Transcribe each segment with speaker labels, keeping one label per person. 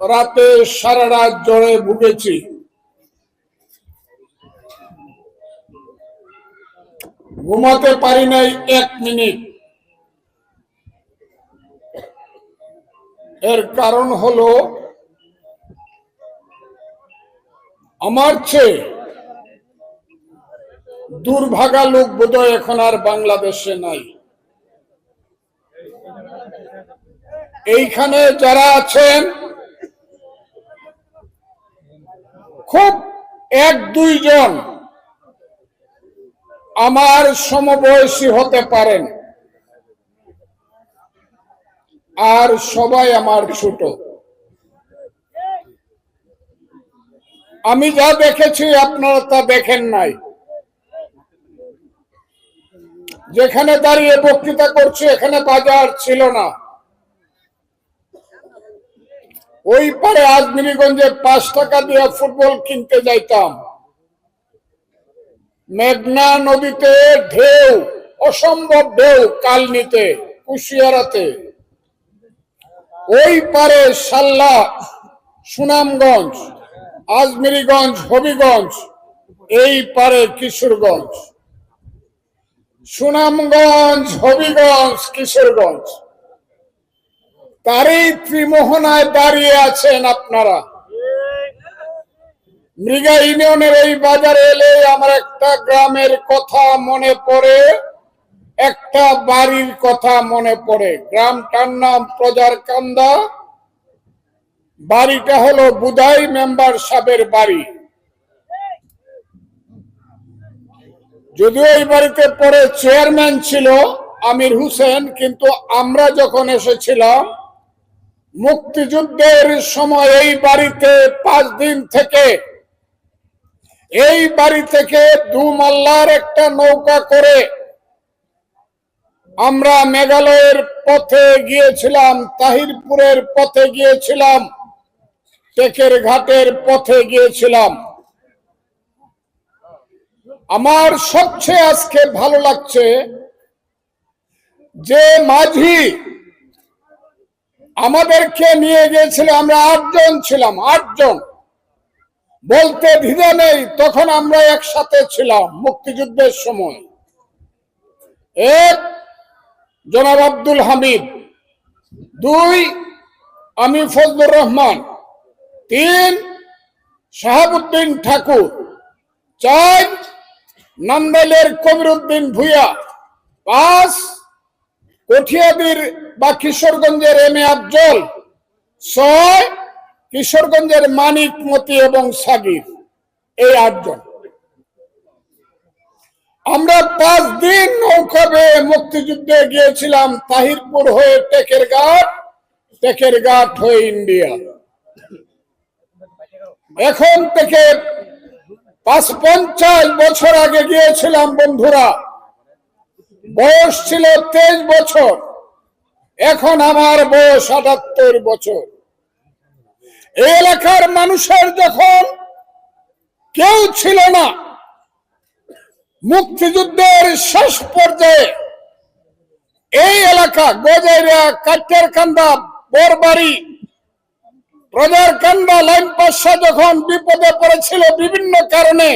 Speaker 1: রাতে সারা রাত জ্বরে ভুগেছি। ঘুমাতে পারি নাই এক মিনিট। এর কারণ হলো, আমার চেয়ে দুর্ভাগা লোক বোধহয় এখন আর বাংলাদেশে নাই। এইখানে যারা আছেন খুব এক দুইজন আমার সমবয়সী হতে পারেন। আর সবাই আমার ছোট। আমি যা দেখেছি আপনারা তা দেখেন নাই। যেখানে দাঁড়িয়ে বক্তৃতা করছি, এখানে বাজার ছিল না। ওই পারে আজমিরিগঞ্জে পাঁচ টাকা দিয়ে ফুটবল কিনতে যাইতাম। মেঘনা নদীতে ঢেউ, অসম্ভব ঢেউ কালনিতে, কুশিয়ারাতে। ওই পারে সাল্লা, সুনামগঞ্জ, আজমিরিগঞ্জ, হবিগঞ্জ, এই পারে কিশোরগঞ্জ। সুনামগঞ্জ, হবিগঞ্জ, কিশোরগঞ্জ। তারই ত্রিমোহনায় দাঁড়িয়ে আছেন আপনারা। মৃগা ইউনিয়নের এই বাজারে এলে আমার একটা গ্রামের কথা মনে পড়ে, একটা বাড়ির কথা মনে পড়ে। গ্রামটার নাম প্রজার কান্দা বাড়িটা হলো বুধাই মেম্বার সাহেবের বাড়ি। যদিও এই বাড়িতে পরে চেয়ারম্যান ছিল আমির হোসেন, কিন্তু আমরা যখন এসেছিলাম মুক্তিযুদ্ধের সময় এই বাড়িতে পাঁচ দিন থেকে, এই বাড়ি থেকে দু মাল্লার একটা নৌকা করে আমরা মেঘালয়ের পথে গিয়েছিলাম, তাহিরপুরের পথে গিয়েছিলাম, টেকের ঘাটের পথে গিয়েছিলাম। আমার সবচেয়ে আজকে ভালো লাগছে যে মাঝি আমাদেরকে নিয়ে গিয়েছিল, আমরা আটজন ছিলাম, আটজন। বলতে দ্বিধা নেই, তখন আমরা একসাথে ছিলাম মুক্তিযুদ্ধের সময়। এক, জনাব আব্দুল হামিদ। দুই, আমি ফজলুর রহমান। তিন, শাহাবুদ্দিন ঠাকুর। চার, নান্দাইলের কবিরুদ্দিন ভুইয়া। পাঁচ কঠিয়াদির বা কিশোরগঞ্জের এম এ আফজল, ছয় কিশোরগঞ্জের মানিক, মতি এবং সাগির, এই আটজন। আমরা পাঁচ দিন নৌকা বেয়ে মুক্তিযুদ্ধে গিয়েছিলাম তাহিরপুর হয়ে টেকের ঘাট টেকের ঘাট হয়ে ইন্ডিয়া। এখন থেকে পাঁচ পঞ্চাশ বছর আগে গিয়েছিলাম বন্ধুরা বয়স ছিল তেইশ বছর। এখন আমার বয়স আটাত্তর বছর। এলাকার মানুষের যখন কেউ ছিল না, মুক্তিযুদ্ধের শেষ পর্যায়ে এই এলাকা গজাইরা কাটের কান্দা বরবাড়ি প্রজার কান্দা লাইন পাশা যখন বিপদে পড়েছিল বিভিন্ন কারণে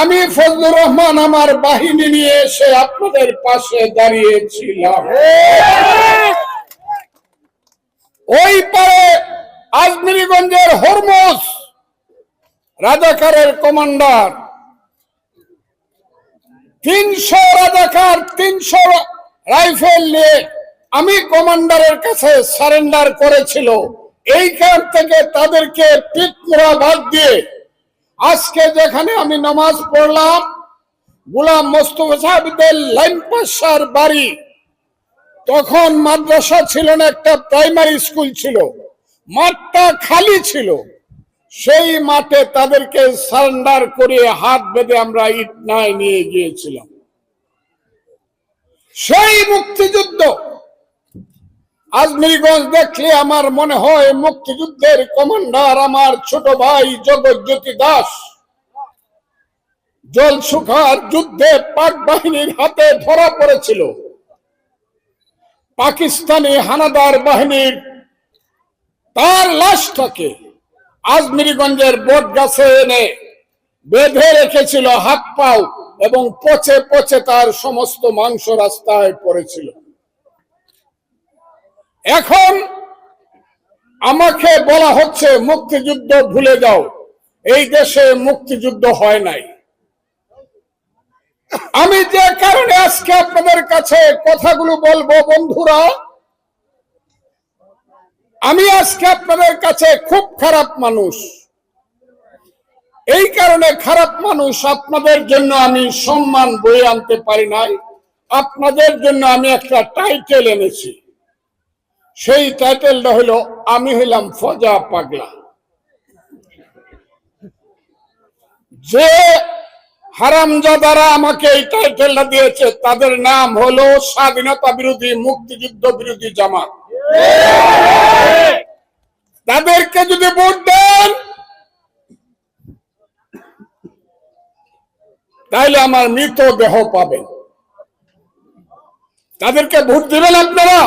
Speaker 1: আমি ফজলুর রহমান আমার বাহিনী নিয়ে এসে আপনাদের পাশে দাঁড়িয়েছিলাম। ওই পারে আজমিরিগঞ্জের হরমোজ রাজাকারের কমান্ডার। তিনশো রাজাকার, তিনশো রাইফেল নিয়ে আমি কমান্ডারের কাছে সারেন্ডার করেছিল। এইখান থেকে তাদেরকে পিটমোড়া বাদ দিয়ে আজকে যেখানে আমি নামাজ পড়লাম, গুলাম মোস্তফা সাহেবদের লাইন পাশার বাড়ি, তখন মাদ্রাসা ছিল না, একটা প্রাইমারি স্কুল ছিল। মাঠটা খালি ছিল। সেই মাঠে তাদেরকে সারেন্ডার করে হাত বেঁধে আমরা ইটনায় নিয়ে গিয়েছিলাম। সেই মুক্তিযুদ্ধ আজমিরগঞ্জ দেখলে আমার মনে হয় মুক্তিযুদ্ধের কমান্ডার আমার ছোট ভাই জগৎজ্যোতি দাস। জল সুখার যুদ্ধে পাক বাহিনীর হাতে ধরা পড়েছিল। পাকিস্তানি হানাদার বাহিনীর তার লাশটাকে আজমিরিগঞ্জের বট গাছে এনে বেঁধে রেখেছিল হাত পাও এবং পচে পচে তার সমস্ত মাংস রাস্তায় পড়েছিল। এখন আমাকে বলা হচ্ছে মুক্তিযুদ্ধ ভুলে যাও। এই দেশে মুক্তিযুদ্ধ হয় নাই। আমি যে কারণে আজকে আপনাদের কাছে কথাগুলো বলব, বন্ধুরা, আমি আজকে আপনাদের কাছে খুব খারাপ মানুষ। এই কারণে খারাপ মানুষ আপনাদের জন্য আমি সম্মান বয়ে আনতে পারি নাই। আপনাদের জন্য আমি একটা টাইটেল এনেছি। সেই টাইটেলটা হলো, আমি হইলাম ফজা পাগলা। যে হারামজাদারা আমাকে এই টাইটেলটা দিয়েছে, তাদের নাম হলো স্বাধীনতা বিরোধী, মুক্তিযুদ্ধ বিরোধী জামাত। তাদেরকে যদি ভোট দেন, তাহলে আমার মৃত দেহ পাবেন। তাদেরকে ভোট দিবেন আপনারা?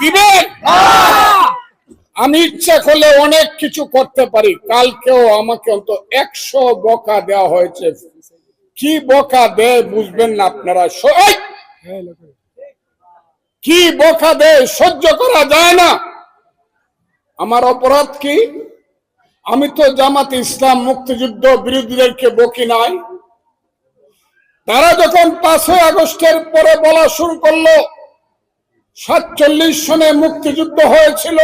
Speaker 1: দিবেন? আমি ইচ্ছা করলে অনেক কিছু করতে পারি। কালকেও আমাকে অন্ত একশো বকা দেওয়া হয়েছে। কি বকা দেয় বুঝবেন না আপনারা। স- এই! কি বকা দেয় সহ্য করা যায় না। আমার অপরাধ কি? আমি তো জামাত ইসলাম মুক্তিযুদ্ধ বিরোধীদেরকে বকি নাই। তারা যখন পাঁচই আগস্টের পরে বলা শুরু করল সাতচল্লিশ সনে মুক্তিযুদ্ধ হয়েছিল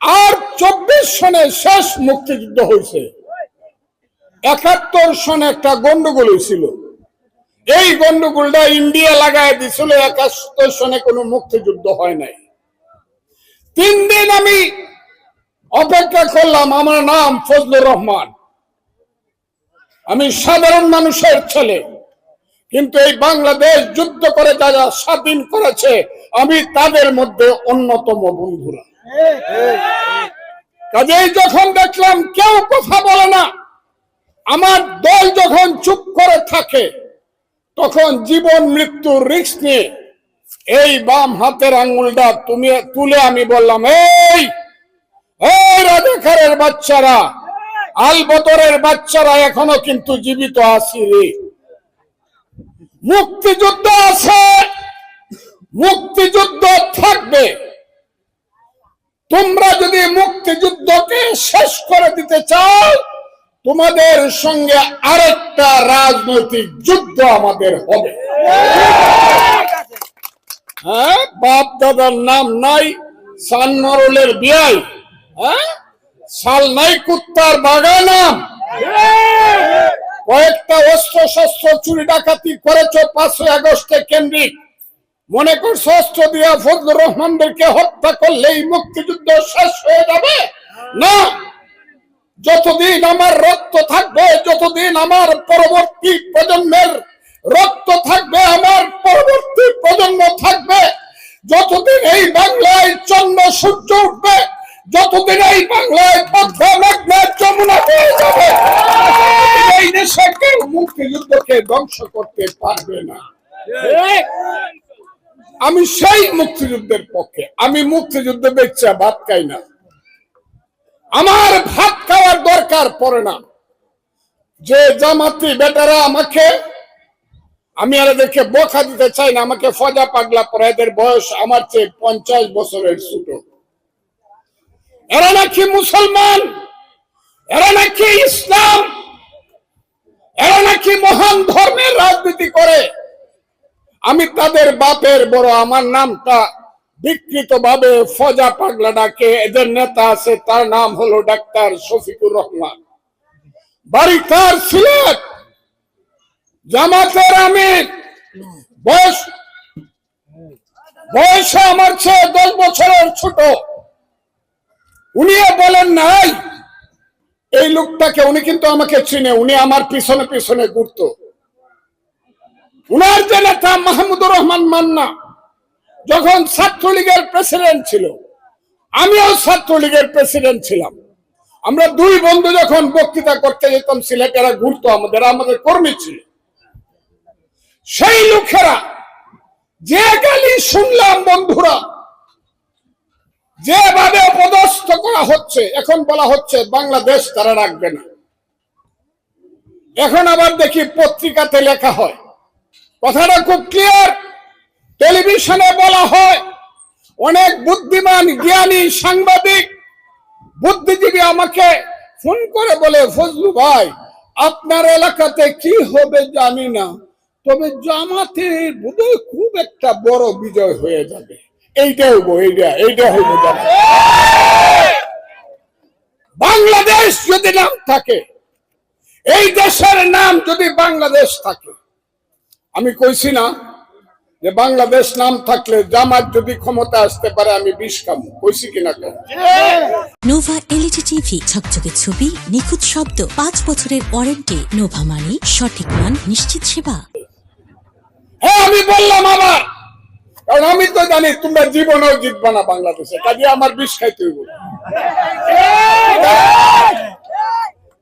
Speaker 1: আর চব্বিশ সনে শেষ মুক্তিযুদ্ধ হয়েছে। একাত্তর সনে একটা গন্ডগোল হয়েছিল। এই গন্ডগোলটা ইন্ডিয়া লাগায় দিছিল, একাত্তর সনে কোনো মুক্তিযুদ্ধ হয় নাই। তিন দিন আমি অপেক্ষা করলাম, আমার নাম ফজলুর রহমান। আমি সাধারণ মানুষের ছেলে। কিন্তু এই বাংলাদেশ যুদ্ধ করে যারা স্বাধীন করেছে, আমি তাদের মধ্যে অন্যতম বন্ধুরা। কাজেই যখন দেখলাম কেউ কথা বলে না, আমার দল যখন চুপ করে থাকে, তখন জীবন মৃত্যুর রিস্ক নিয়ে, এই বাম হাতের আঙ্গুলটা তুমি, তুলে আমি বললাম, এই এই রাজাকারের বাচ্চারা, আলবদরের বাচ্চারা এখনও কিন্তু জীবিত আছি রে। মুক্তিযুদ্ধ আছে। মুক্তিযুদ্ধ থাকবে। তোমরা যদি মুক্তিযুদ্ধকে শেষ করে দিতে চাও, তোমাদের সঙ্গে আরেকটা রাজনৈতিক যুদ্ধ আমাদের হবে। হ্যাঁ বাপ দাদার নাম নাই, সান্নরলের বিয়াই। হ্যাঁ সাল নাই কুত্তার বাগানাম কয়েকটা অস্ত্র শস্ত্র চুরি ডাকাতি করেছ পাঁচই আগস্টে কেন্দ্রিক। মনে করছ অস্ত্র দিয়া ফজলুর রহমানদেরকে হত্যা করলেই মুক্তিযুদ্ধ শেষ হয়ে যাবে? না। যতদিন আমার রক্ত থাকবে, যতদিন আমার পরবর্তী প্রজন্মের রক্ত থাকবে, আমার পরবর্তী প্রজন্ম থাকবে, যতদিন এই বাংলায় চন্দ্র সূর্য উঠবে যতদিন এই বাংলায় পদ্মা মেঘনা যমুনা হয়ে যাবে এই দেশে কেউ মুক্তিযুদ্ধকে ধ্বংস করতে পারবে না। আমি সেই মুক্তিযুদ্ধের পক্ষে, আমি মুক্তিযুদ্ধ বেচ্চা ভাত খাই না। আমার ভাত খাওয়ার দরকার পড়ে না। যে জামাতি বেটারা আমাকে, আমি আর এদেরকে বোকা দিতে চাই না, আমাকে ফজা পাগলা পরে এদের বয়স আমার চেয়ে পঞ্চাশ বছরের ছোট। এরা নাকি মুসলমান? এরা নাকি ইসলাম? এরা নাকি মহান ধর্মের রাজনীতি করে? আমি তাদের বাপের বড়, আমার নামটা বিকৃত ভাবে ফজা পাগলা ডাকে। এদের নেতা আছে, তার নাম হলো ডাক্তার শফিকুর রহমান। বাড়ি তার সিলেট, জামাতের আমির। বয়স, বয়সে আমার চেয়ে দশ বছরের ছোট। উনিও বলেন নাই, এই লোকটাকে উনি কিন্তু আমাকে চিনে, উনি আমার পিছনে পিছনে ঘুরতো। উনার যে নেতা মাহমুদুর রহমান মান্না, যখন ছাত্রলীগের প্রেসিডেন্ট ছিল, আমিও ছাত্রলীগের প্রেসিডেন্ট ছিলাম। আমরা দুই বন্ধু যখন বক্তৃতা করতে যেতাম, সিলেটেরা ঘুরতো, আমাদের আমাদের কর্মী ছিল। সেই লোকেরা, যে গালি শুনলাম বন্ধুরা যেভাবে অপদস্থ করা হচ্ছে, এখন বলা হচ্ছে বাংলাদেশ তারা রাখবে না। এখন আবার দেখি পত্রিকাতে লেখা হয়, কথাটা খুব ক্লিয়ার টেলিভিশনে বলা হয়, অনেক বুদ্ধিমান, জ্ঞানী, সাংবাদিক, বুদ্ধিজীবী আমাকে ফোন করে বলে, ফজলু ভাই, আপনার এলাকাতে কি হবে জানি না, তবে জামাতের বোধহয় খুব একটা বড় বিজয় হয়ে যাবে। এইটা হইব এইটা এইটা হইব বাংলাদেশ যদি নাম থাকে এই দেশের নাম যদি বাংলাদেশ থাকে আমি কইছি না যে বাংলাদেশ নাম থাকলে জামাত যদি ক্ষমতা আসতে পারে আমি বিষ খাব। কইছি কিনা কেন?
Speaker 2: নোভা এলইডি টিভি ঝকঝকে ছবি নিখুঁত শব্দ পাঁচ বছরের ওয়ারেন্টি নোভা মানি সঠিক মান নিশ্চিত সেবা।
Speaker 1: হ্যাঁ আমি বললাম আবার। কারণ আমি তো জানি তোমরা জীবনেও জিতবা না বাংলাদেশে, কাজে আমার বিষ খাইতে হইব।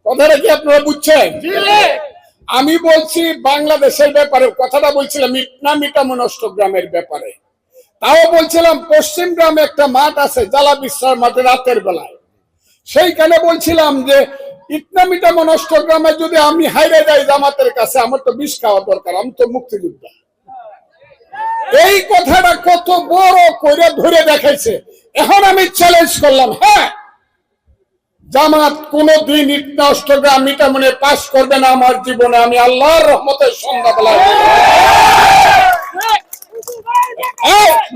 Speaker 1: কথাটা কি আপনারা বুঝছেন? আমি বলছি বাংলাদেশের ব্যাপারে, কথাটা বলছিলাম ইটনা মিটামো নষ্ট গ্রামের ব্যাপারে। তাও বলছিলাম পশ্চিম গ্রামে একটা মাঠ আছে, জ্বালা বিশ্রার মাঠে রাতের বেলায়। সেইখানে বলছিলাম যে ইটনা মিটামো নষ্ট গ্রামে যদি আমি হাইরে যাই জামাতের কাছে, আমার তো বিষ খাওয়া দরকার, আমি তো মুক্তিযোদ্ধা। এই কথাটা কত বড় করে ধরে দেখাইছে। এখন আমি চ্যালেঞ্জ করলাম হ্যাঁ? জামাত কোনদিন ইটনা অষ্টগ্রাম মিটামনে পাশ করবে না আমার জীবনে, আমি আল্লাহর রহমতের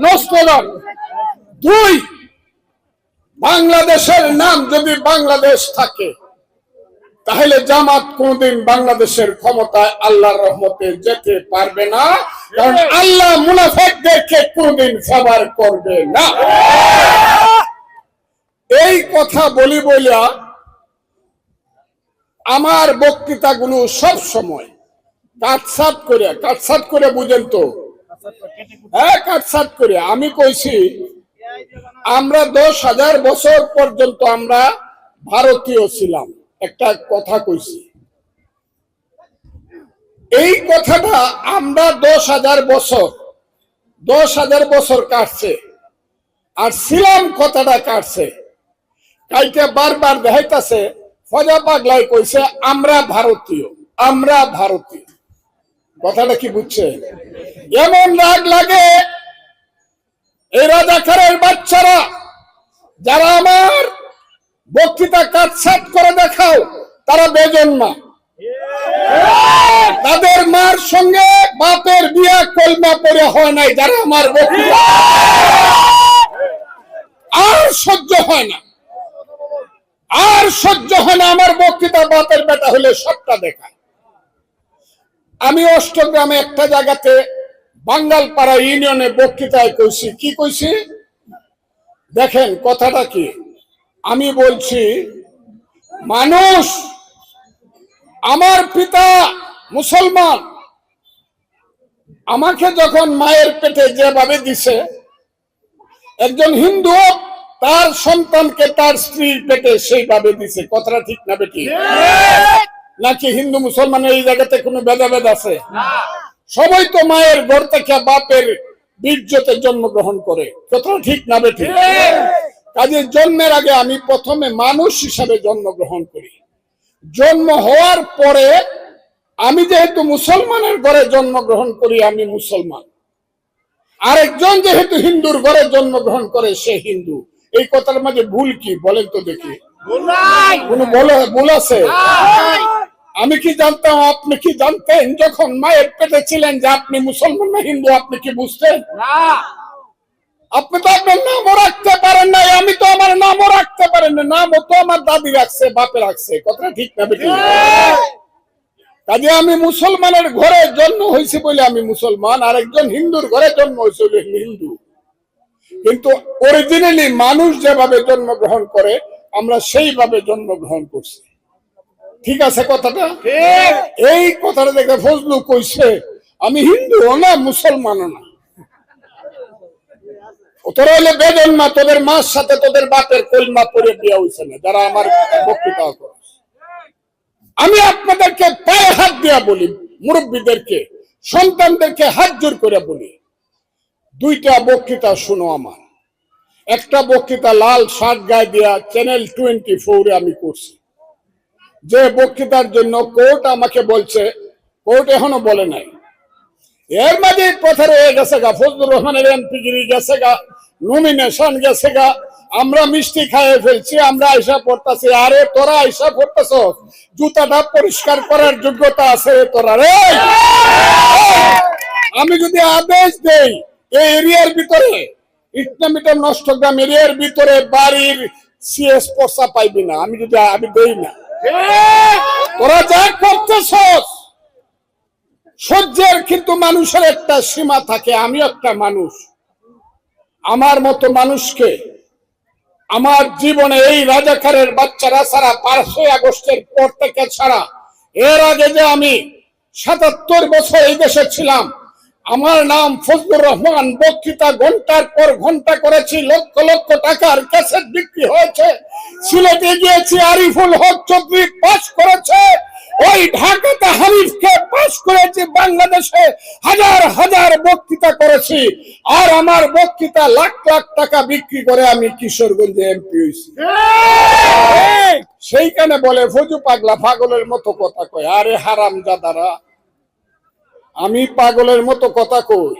Speaker 1: নষ্ট নন। দুই, বাংলাদেশের নাম যদি বাংলাদেশ থাকে তাহলে জামাত কোনদিন বাংলাদেশের ক্ষমতায় আল্লাহর রহমতে যেতে পারবে না। কারণ আল্লাহ মুনাফেকদেরকে কোনদিন সবার করবে না। এই কথা বলি বলিয়া আমার বক্তৃতাগুলো সব সময় কাটসাট করে কাটসাট করে বুঝেন তো। হ্যাঁ কাটসাট করে। আমি কইছি, আমরা দশ হাজার বছর পর্যন্ত আমরা ভারতীয় ছিলাম। একটা কথা কইছি। এই কথাটা আমরা দশ হাজার বছর, দশ হাজার বছর কাটছে, আর ছিলাম কথাটা কাটছে। কাইটা বারবার দেখাইতেছে, ফজা পাগলাই কইছে, আমরা ভারতীয় আমরা ভারতীয়। কথাটা কি বুঝছে? এমন রাগ লাগে, এই রাজাকারের বাচ্চারা, যারা আমার বক্তৃতা কাটছাট করে দেখাও, তারা বেজন্মা তাদের মার সঙ্গে বাপের বিয়া কলমা পরে হয় নাই, যারা আমার আর সহ্য হয় না। আর সহ্য হয় না, আমার বক্তৃতা বাপের বেটা হলে সবটা দেখা। আমি অষ্টগ্রামে একটা জায়গাতে বাঙ্গালপাড়া ইউনিয়নে বক্তৃতায় কইছি। কি কইছি? দেখেন, কথাটা কি? আমি বলছি মানুষ আমার পিতা মুসলমান আমাকে যখন মায়ের পেটে যেভাবে দিছে একজন হিন্দু তার সন্তানকে তার স্ত্রীর পেটে সেইভাবে দিছে। কথাটা ঠিক না বেটি? নাকি হিন্দু মুসলমানের এই জায়গাতে কোনো ভেদাভেদ আছে? সবাই তো মায়ের ঘর থেকে বাপের বীর্যতে জন্মগ্রহণ করে। কথাটা ঠিক না বেটি? কাজে জন্মের আগে আমি প্রথমে মানুষ হিসাবে জন্মগ্রহণ করি। জন্ম হওয়ার পরে আমি যেহেতু মুসলমানের ঘরে জন্মগ্রহণ করি আমি মুসলমান। আরেকজন যেহেতু হিন্দুর ঘরে জন্মগ্রহণ করে সে হিন্দু। এই কথার মাঝে ভুল কি বলেন তো দেখি। কোনো ভুল আছে? আমি কি জানতাম আপনি কি জানতেন যখন মায়ের পেটে ছিলেন যে আপনি মুসলমান না হিন্দু আপনি কি বুঝতেন? আপনি তো আপনার নামও রাখতে পারেন নাই আমি তো আমার নামও রাখতে পারেন না নামও তো আমার দাদি রাখছে বাপে রাখছে কথাটা ঠিক না বেটি? কাজে আমি মুসলমানের ঘরে জন্ম হয়েছে বলে আমি মুসলমান আর একজন হিন্দুর ঘরে জন্ম হয়েছে বলে হিন্দু। কিন্তু অরিজিনালি মানুষ যেভাবে জন্মগ্রহণ করে আমরা সেইভাবে জন্মগ্রহণ করছি। ঠিক আছে কথাটা? এই কথাটা দেখে ফজলু কইছে আমি হিন্দু না মুসলমানও না। তোরা হলে বেজন্মা তোদের মার সাথে তোদের বাপের কলমা পরে বিয়া হইছে না, যারা আমার বক্তৃতা আমি আপনাদেরকে পায়ে হাত দিয়া বলি, মুরব্বীদেরকে, সন্তানদেরকে হাত জোর করে বলি, দুইটা বক্তৃতা শুনো আমার। একটা বক্তৃতা লাল শার্ট গায়ে দিয়া চ্যানেল টোয়েন্টি ফোরে আমি করছি। যে বক্তৃতার জন্য কোর্ট আমাকে বলছে, কোর্ট এখনও বলে নাই। এর মাঝে প্রচার হয়ে গেছে গা, ফজলুর রহমানের এমপিগিরি গেছে গা। নমিনেশন গেছে গা। আমরা মিষ্টি খাইয়ে ফেলছি, আমরা আইসা পড়তাছি। আরে তোরা আইসা পড়তেছ জুতাটা পরিষ্কার করার যোগ্যতা আছে তোরা রে। আমি যদি আদেশ দেই, এই এরিয়ার ভিতরে ইটনামিটার নষ্টগ্রাম এরিয়ার ভিতরে বাড়ির সিএস পর্সা পাইবি না। আমি যদি, আমি দেই না। তোরা যা করতেছস, সহ্যের কিন্তু মানুষের একটা সীমা থাকে আমি একটা মানুষ। আমার মতো মানুষকে আমার জীবনে এই রাজাকারের বাচ্চারা ছাড়া পাঁচই আগস্টের পর থেকে ছাড়া। এর আগে যে আমি সাতাত্তর বছর এই দেশে ছিলাম, আমার নাম ফজলুর রহমান, বক্তৃতা ঘণ্টার পর ঘণ্টা করেছি, লক্ষ লক্ষ টাকার ক্যাসেট বিক্রি হয়েছে। সিলেটে গিয়েছি আরিফুল হক চৌধুরী পাস করেছে। ওই ঢাকাতে হানিফকে পাস করেছি বাংলাদেশে হাজার হাজার বক্তৃতা করেছি। আর আমার বক্তৃতা লাখ লাখ টাকা বিক্রি করে আমি কিশোরগঞ্জে এমপি হয়েছি। সেইখানে বলে ফজু পাগলা পাগলের মতো কথা কয়। আরে হারাম জাদারা আমি পাগলের মতো কথা কই?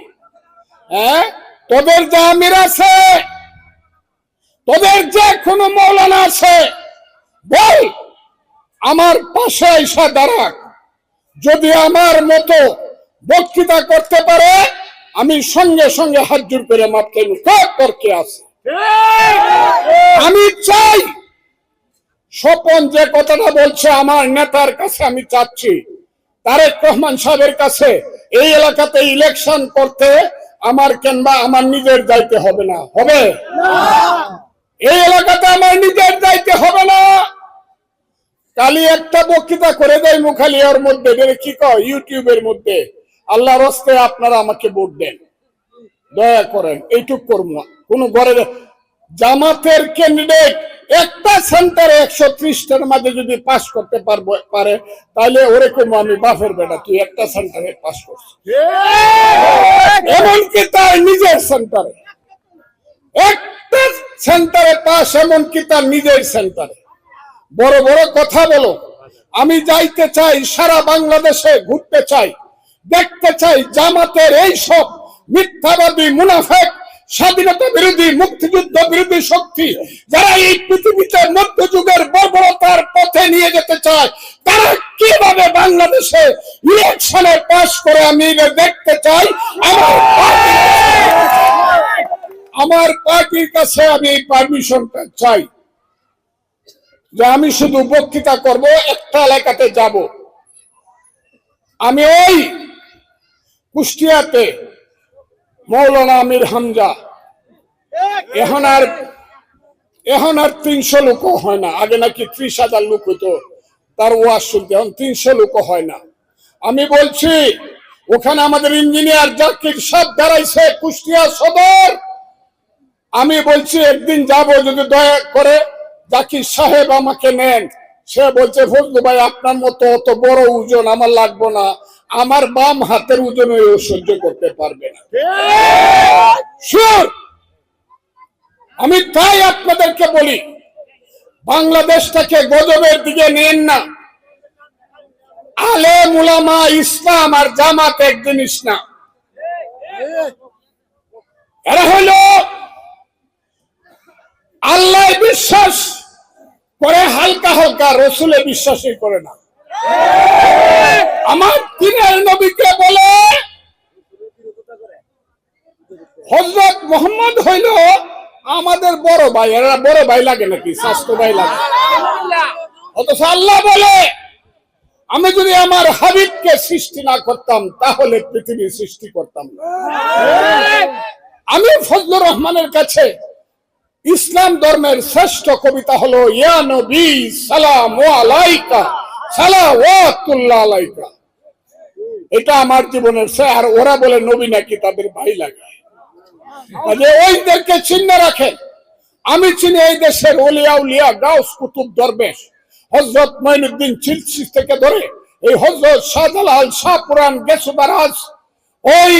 Speaker 1: হ্যাঁ? তোদের যা আমির আছে তোদের যে কোনো মৌলানা আছে, বল, আমার পাশে এসে দাঁড়াক। যদি আমার মতো বক্তৃতা করতে পারে, আমি সঙ্গে সঙ্গে হাত জোর করে মাপ চাইব তোর কে আছে? আমি চাই, স্বপন যে কথাটা বলছে আমার নেতার কাছে আমি চাচ্ছি। তারেক রহমান সাহেবের কাছে এই এলাকাতে ইলেকশন করতে আমার কিংবা আমার নিজের যাইতে হবে না। হবে? এই এলাকাতে আমার নিজের যাইতে হবে না। কালি একটা বক্তৃতা করে দেয় মুখালিয়ার মধ্যে। কি কয়? ইউটিউবের মধ্যে। আল্লাহ রস্তে আপনারা আমাকে ভোট দেন। দয়া করেন এইটুক করব কোন ঘরে জামাতের ক্যান্ডিডেট একটা সেন্টারে একশো ত্রিশটার মাঝে যদি পাশ করতে পারব পারে তাহলে ওরকম আমি বাফের বেটা তুই একটা সেন্টারে পাশ করছিস। এমনকি তার নিজের সেন্টারে। সেন্টারে পাস এমনকি তার নিজের সেন্টারে। বড় বড় কথা বলো। আমি যাইতে চাই, সারা বাংলাদেশে ঘুরতে চাই, দেখতে চাই জামাতের এই সব মিথ্যাবাদী মুনাফেক, স্বাধীনতা বিরোধী, মুক্তিযুদ্ধ বিরোধী শক্তি, যারা এই পৃথিবীতে মধ্যযুগের বর্বরতার পথে নিয়ে যেতে চায়, তারা কীভাবে বাংলাদেশে ইলেকশনে পাশ করে আমি দেখতে চাই? আমার আমার পার্টির কাছে আমি এই পারমিশনটা চাই যে আমি শুধু বক্তৃতা করব, একটা এলাকাতে যাব। আমি ওই কুষ্টিয়াতে মৌলানা আমির হামজা। এখন আর এখন আর তিনশো লোক হয় না। আগে নাকি ত্রিশ হাজার লোক হতো তার ওয়াজ শুনতে। এখন তিনশো লোক হয় না। আমি বলছি, ওখানে আমাদের ইঞ্জিনিয়ার জাকির সব দাঁড়াইছে, কুষ্টিয়া সদর। আমি বলছি, একদিন যাব, যদি দয়া করে জাকির সাহেব আমাকে নেন। সে বলছে, ফজলু ভাই, আপনার মতো অত বড় ওজন আমার লাগবো না। আমার বাম হাতের ওজন সহ্য করতে পারবে না। আমি তাই আপনাদেরকে বলি বাংলাদেশটাকে গজবের দিকে নেন না। আলে মুলামা ইসলাম আর জামাত এক জিনিস না। এরা হলো আল্লাহ বিশ্বাস করে, হালকা হালকা রসুলে বিশ্বাসই করে না। আমার দিনের নবীকে বলে হজরত মোহাম্মদ হইল আমাদের বড় ভাই। এরা বড় ভাই লাগে নাকি? স্বাস্থ্য ভাই লাগে। অথচ আল্লাহ বলে, আমি যদি আমার হাবিবকে সৃষ্টি না করতাম, তাহলে পৃথিবী সৃষ্টি করতাম না। আমি ফজলুর রহমানের কাছে ইসলাম ধর্মের শ্রেষ্ঠ কবিতা হলো এটা আমার জীবনের সে, আর ওরা বলে নবী নাকি তাদের ভাই লাগে। কাজে ওইদেরকে চিহ্ন রাখেন। আমি চিনি এই দেশের ওলিয়া উলিয়া গাউস কুতুব দরবেশ। হজরত মঈনুদ্দিন চিলসি থেকে ধরে এই হজরত শাহজালাল শাহপুরান গেসুদারাজ, ওই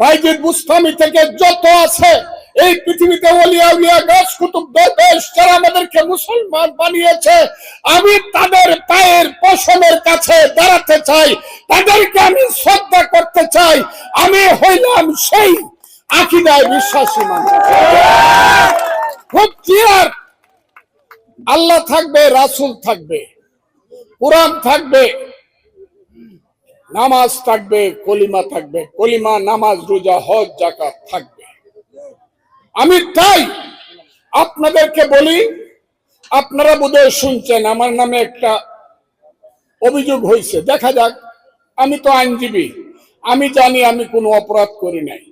Speaker 1: বাইজিদ বুস্তামি থেকে যত আছে এই পৃথিবীতে ওলিয়া উলিয়া গাছ কুতুব যারা আমাদেরকে মুসলমান বানিয়েছে, আমি তাদের পায়ের পশমের কাছে দাঁড়াতে চাই। তাদেরকে আমি শ্রদ্ধা করতে চাই। আমি হইলাম সেই আকিদায় বিশ্বাসী মানুষ। খুব ক্লিয়ার আল্লাহ থাকবে, রাসূল থাকবে, কোরআন থাকবে, নামাজ থাকবে, কলিমা থাকবে, কলিমা, নামাজ, রোজা, হজ জাকাত থাকবে। আমি তাই আপনাদেরকে বলি, আপনারা বোধহয় শুনছেন, আমার নামে একটা অভিযোগ হয়েছে। দেখা যাক, আমি তো আইনজীবী, আমি জানি আমি কোনো অপরাধ করি নাই।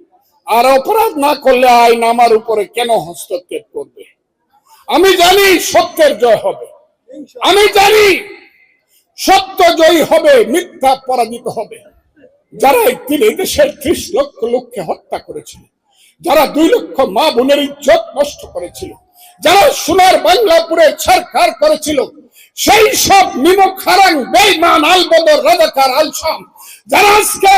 Speaker 1: আর অপরাধ না করলে আইন আমার উপরে কেন হস্তক্ষেপ করবে? আমি জানি সত্যের জয় হবে। আমি জানি সত্য জয়ী হবে, মিথ্যা পরাজিত হবে। যারা এই তিনি দেশের ত্রিশ লক্ষ লোককে হত্যা করেছিল যারা দুই লক্ষ মা বোনের ইজ্জত নষ্ট করেছিল যারা সোনার বাংলাপুরে ছাড়খাড় করেছিল সেই সব রাজাকার যারা আজকে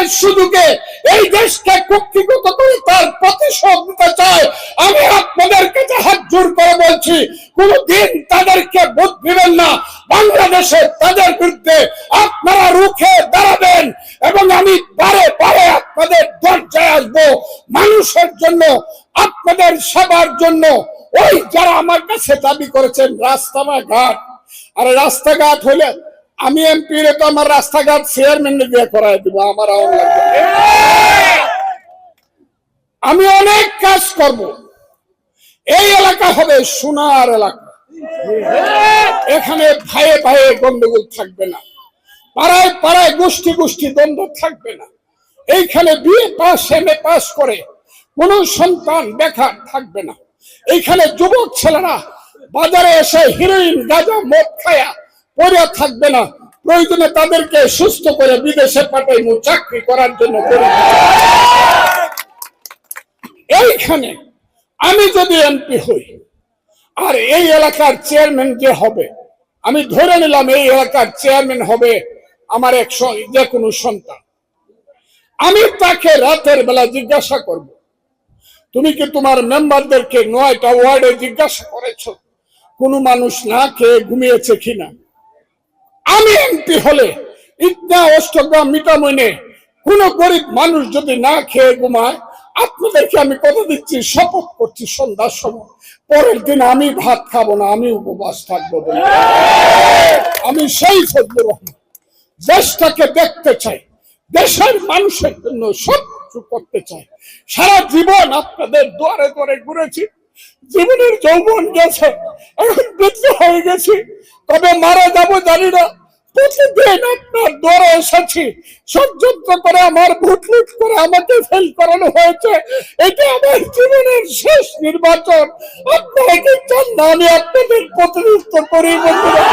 Speaker 1: এই দেশকে কুক্ষিগত করে তার প্রতিশোধ নিতে চায়, আমি আপনাদের কাছে হাত জোর করে বলছি, কোনদিন তাদেরকে ভোট দিবেন না। বাংলাদেশে তাদের বিরুদ্ধে আপনারা রুখে দাঁড়াবেন এবং আমি বারে বারে আপনাদের দরজায় আসব। মানুষের জন্য, আপনাদের সেবার জন্য, ওই যারা আমার কাছে দাবি করেছেন রাস্তা ঘাট আর রাস্তাঘাট হলে আমি এমপি রে তো আমার রাস্তাঘাট চেয়ারম্যান দিয়ে করাই দিব, আমার আমি অনেক কাজ করব। এই এলাকা হবে সোনার এলাকা। এখানে ভাইয়ে ভাইয়ে গন্ডগোল থাকবে না। পাড়ায় পাড়ায় গোষ্ঠী গোষ্ঠী দ্বন্দ্ব থাকবে না। এইখানে বিয়ে পাস এম এ পাস করে কোন সন্তান বেকার থাকবে না। এইখানে যুবক ছেলেরা বাজারে এসে হিরোইন গাঁজা মদ খায়া পড়ে থাকবে না। প্রয়োজনে তাদেরকে সুস্থ করে বিদেশে পাঠাইব, চাকরি করার জন্য এইখানে আমি যদি এমপি হই, আর এই এলাকার চেয়ারম্যান যে হবে, আমি ধরে নিলাম এই এলাকার চেয়ারম্যান হবে আমার এক যে কোনো সন্তান। আমি তাকে রাতের বেলা জিজ্ঞাসা করব, তুমি কি তোমার মেম্বারদেরকে নয়টা ওয়ার্ডে জিজ্ঞাসা করেছ? কোনো মানুষ না খেয়ে ঘুমিয়েছে কিনা? আমি এমপি হলে ইটনা অষ্টগ্রাম মিটামইনে কোন গরিব মানুষ যদি না খেয়ে ঘুমায়, আপনাদেরকে আমি কথা দিচ্ছি, শপথ করছি সন্ধ্যার সময়। পরের দিন আমি ভাত খাব না, আমি উপবাস থাকব আমি সেই ফজলুর দেশটাকে দেখতে চাই, দেশের মানুষের জন্য সব করতে চাই। সারা জীবন আপনাদের দুয়ারে দুয়ারে ঘুরেছি। জীবনের যৌবন গেছে, এখন বৃদ্ধ হয়ে গেছি। তবে মারা যাব জানি না। প্রতিদিন আপনার দ্বারা এসেছি। ষড়যন্ত্র করে আমার ভুটলুট করে আমাকে ফেল করানো হয়েছে। এটা আমার জীবনের শেষ নির্বাচন। আপনারা কি চান না, আমি আপনাদের প্রতিনিধিত্ব করি, বন্ধুরা।